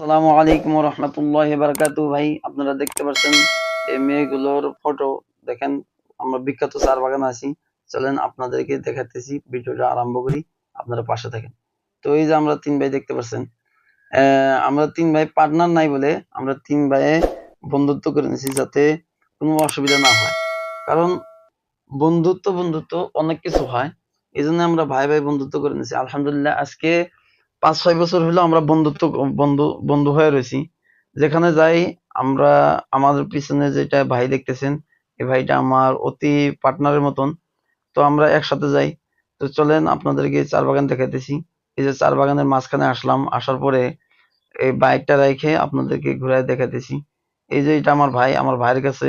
আসসালামু আলাইকুম রহমতুল্লাহ বারকাতু ভাই, আপনারা দেখতে পাচ্ছেন এই মেয়েগুলোর ফটো দেখেন, আমরা বিখ্যাত চার বাগান আছি। চলেন আপনাদেরকে দেখাতেছি, ভিডিওটা আরম্ভ করি। আপনারা পাশে থাকেন। তো এই যে আমরা তিন ভাই দেখতে পাচ্ছেন আমরা তিন ভাই পার্টনার নাই বলে আমরা তিন ভাইয়ে বন্ধুত্ব করে নিয়েছি যাতে কোনো অসুবিধা না হয়। কারণ বন্ধুত্ব বন্ধুত্ব অনেক কিছু হয়। এই আমরা ভাই ভাই বন্ধুত্ব করে নিয়েছি আলহামদুলিল্লাহ, আজকে পাঁচ ছয় বছর হলো আমরা বন্ধুত্ব, বন্ধু বন্ধু হয়ে রয়েছি। যেখানে যাই, আমরা, আমাদের পিছনে যেটা ভাই দেখতেছেন, এই ভাইটা আমার অতি পার্টনারের মতন। তো আমরা একসাথে যাই। তো চলেন, আপনাদেরকে চার বাগান দেখাইতেছি। এই যে চার বাগানের মাঝখানে আসলাম, আসার পরে এই বাইকটা রেখে আপনাদেরকে ঘুরায় দেখাইতেছি। এই যে এটা আমার ভাই, আমার ভাইয়ের কাছে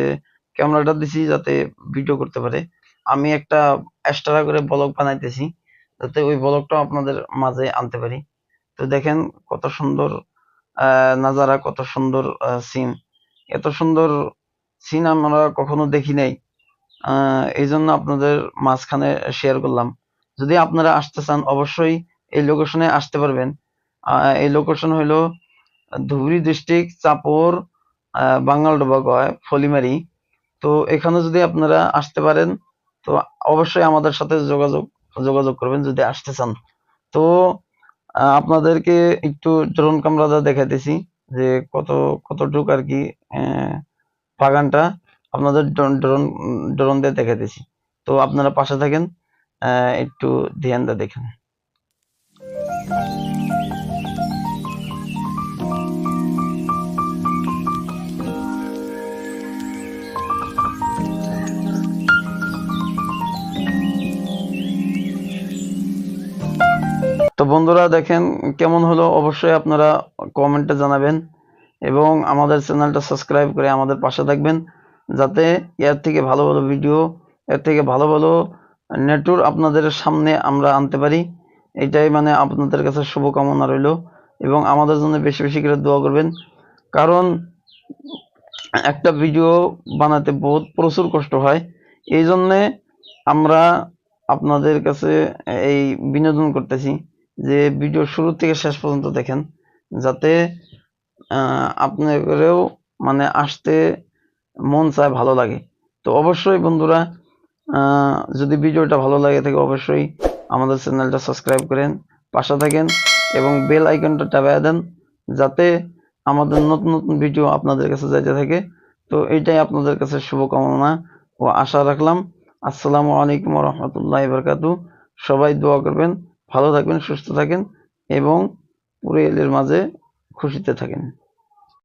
ক্যামেরাটা দিছি যাতে ভিডিও করতে পারে। আমি একটা এক্সট্রা করে ব্লগ বানাইতেছি, যাতে ওই ব্লগটা আপনাদের মাঝে আনতে পারি। তো দেখেন কত সুন্দর নাজারা কত সুন্দর সিন এত সুন্দর সিন আমরা কখনো দেখি নাই। এই জন্য আপনাদের মাঝখানে শেয়ার করলাম। যদি আপনারা আসতে চান অবশ্যই এই লোকেশনে আসতে পারবেন। এই লোকেশন হইল ধুবড়ি ডিস্ট্রিক্ট চাপড় আহ, বাঙ্গালডোবা কয় ফলিমারি। তো এখানে যদি আপনারা আসতে পারেন তো অবশ্যই আমাদের সাথে যোগাযোগ যোগাযোগ করবেন যদি আসতে চান। তো আপনাদেরকে একটু ড্রোন দা দেখাইতেছি যে কত, কতটুক আর কি বাগানটা আপনাদের ড্রোন ড্রোন দিয়ে দেখাইতেছি। তো আপনারা পাশে থাকেন একটু ধ্যান দা দেখেন। তো বন্ধুরা দেখেন কেমন হলো? অবশ্যই আপনারা কমেন্টে জানাবেন এবং আমাদের চ্যানেলটা সাবস্ক্রাইব করে আমাদের পাশে থাকবেন যাতে এর থেকে ভালো ভালো ভিডিও, এর থেকে ভালো ভালো নেটওয়ার্ক আপনাদের সামনে আমরা আনতে পারি। এটাই মানে আপনাদের কাছে শুভকামনা রইল এবং আমাদের জন্য বেশি বেশি করে দোয়া করবেন। কারণ একটা ভিডিও বানাতে বহুত প্রচুর কষ্ট হয়। এই জন্যে আমরা আপনাদের কাছে এই বিনোদন করতেছি। যে ভিডিও শুরু থেকে শেষ পর্যন্ত দেখেন, যাতে আপনাদেরও মানে আসতে মন চায়, ভালো লাগে। তো অবশ্যই বন্ধুরা যদি ভিডিওটা ভালো লাগে থাকে, অবশ্যই আমাদের চ্যানেলটা সাবস্ক্রাইব করেন, পাশে থাকেন এবং বেল আইকনটা টাবায় দেন, যাতে আমাদের নতুন নতুন ভিডিও আপনাদের কাছে যাইতে থাকে। তো এইটাই আপনাদের কাছে শুভকামনা ও আশা রাখলাম। আসসালামু আলাইকুম রহমতুল্লাহ বরকাতু সবাই দোয়া করবেন। ভালো থাকবেন সুস্থ থাকেন এবং পুরো এলের মাঝে খুশিতে থাকেন।